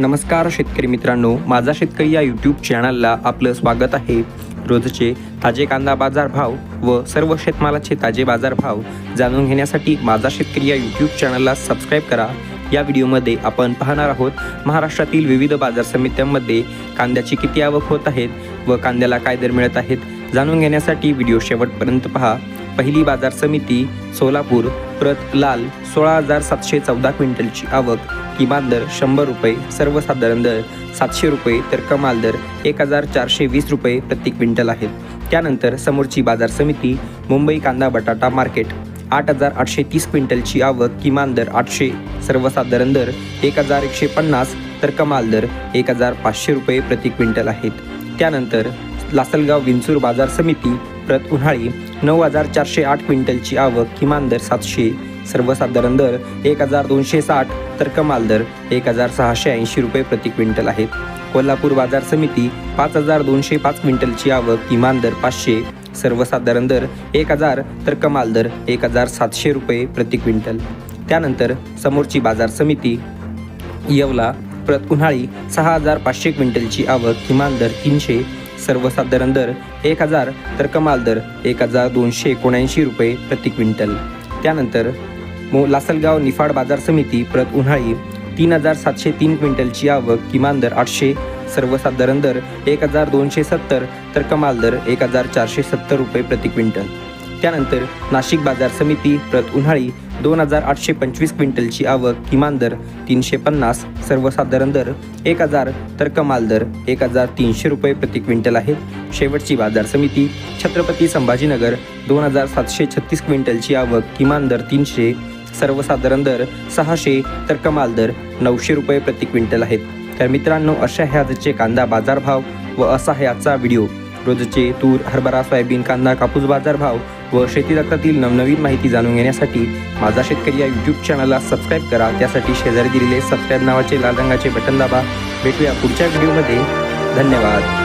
नमस्कार शेतकरी मित्रांनो माझा शेतकरी या यूट्यूब चॅनलला आपलं स्वागत आहे. रोजचे ताजे कांदा बाजार भाव व सर्व शेतमालाचे ताजे बाजार भाव जाणून घेण्यासाठी माझा शेतकरी या यूट्यूब चॅनलला सबस्क्राईब करा. या व्हिडिओमध्ये आपण पाहणार आहोत महाराष्ट्रातील विविध बाजार समित्यांमध्ये कांद्याची किती आवक होत आहेत व कांद्याला काय दर मिळत आहेत जाणून घेण्यासाठी व्हिडिओ शेवटपर्यंत पहा. पहिली बाजार समिती सोलापूर प्रत लाल सोळा हजार सातशे चौदा क्विंटलची आवक किमान दर शंभर रुपये सर्वसाधारण दर सातशे रुपये तर कमाल दर एक हजार चारशे वीस रुपये प्रति क्विंटल आहेत. त्यानंतर समोरची बाजार समिती मुंबई कांदा बटाटा मार्केट आठ हजार आठशे तीस क्विंटलची आवक किमान दर आठशे सर्वसाधारण दर एक हजार एकशे पन्नास तर कमाल दर एक हजार पाचशे रुपये प्रति क्विंटल आहेत. त्यानंतर लासलगाव विंचूर बाजार समिती प्रत उन्हाळी नऊ हजार चारशे आठ क्विंटलची आवक किमान दर सातशे सर्वसाधारण दर एक हजार दोनशे साठ तर कमाल दर एक हजार सहाशे ऐंशी रुपये प्रति क्विंटल आहेत कोल्हापूर बाजार समिती पाच हजार दोनशे पाच क्विंटलची आवक किमान दर पाचशे सर्वसाधारण दर एक हजार तर कमाल दर एक हजार सातशे रुपये प्रति क्विंटल. त्यानंतर समोरची बाजार समिती येवला प्रत उन्हाळी सहा हजार पाचशे क्विंटलची आवक किमान दर तीनशे सर्वसाधारण दर एक हजार तर कमाल दर एक हजार दोनशे एकोणऐंशी रुपये प्रति क्विंटल. त्यानंतर लासलगाव निफाड बाजार समिती प्रत उन्हाळी तीन हजार सातशे तीन क्विंटलची आवक किमान दर आठशे सर्वसाधारण दर एक हजार दोनशे सत्तर तर कमाल दर एक हजार चारशे सत्तर रुपये प्रति क्विंटल. त्यानंतर नाशिक बाजार समिती प्रत उन्हाळी दोन हजार आठशे पंचवीस क्विंटलची आवक किमान दर तीनशे पन्नास सर्वसाधारण दर एक हजार तर कमाल दर एक हजार तीनशे रुपये प्रति क्विंटल आहे. शेवटची बाजार समिती छत्रपती संभाजीनगर दोन हजार सातशे छत्तीस क्विंटलची आवक किमान दर तीनशे सर्वसाधारण दर सहाशे तर कमाल दर नऊशे रुपये प्रति क्विंटल आहेत. तर मित्रांनो अशा ह्याचे आजचे कांदा बाजारभाव व असा आहे आजचा व्हिडिओ. रोजचे तूर हरभरा सोयाबीन कांदा कापूस बाजारभाव व शेती जगतातील नवनवीन माहिती जाणून घेण्यासाठी माझा शेतकरी या यूट्यूब चॅनलला सबस्क्राईब करा. त्यासाठी शेजारी दिलेले सबस्क्राईब नावाचे लाल रंगाचे बटन दाबा. भेटूया पुढच्या व्हिडिओमध्ये धन्यवाद.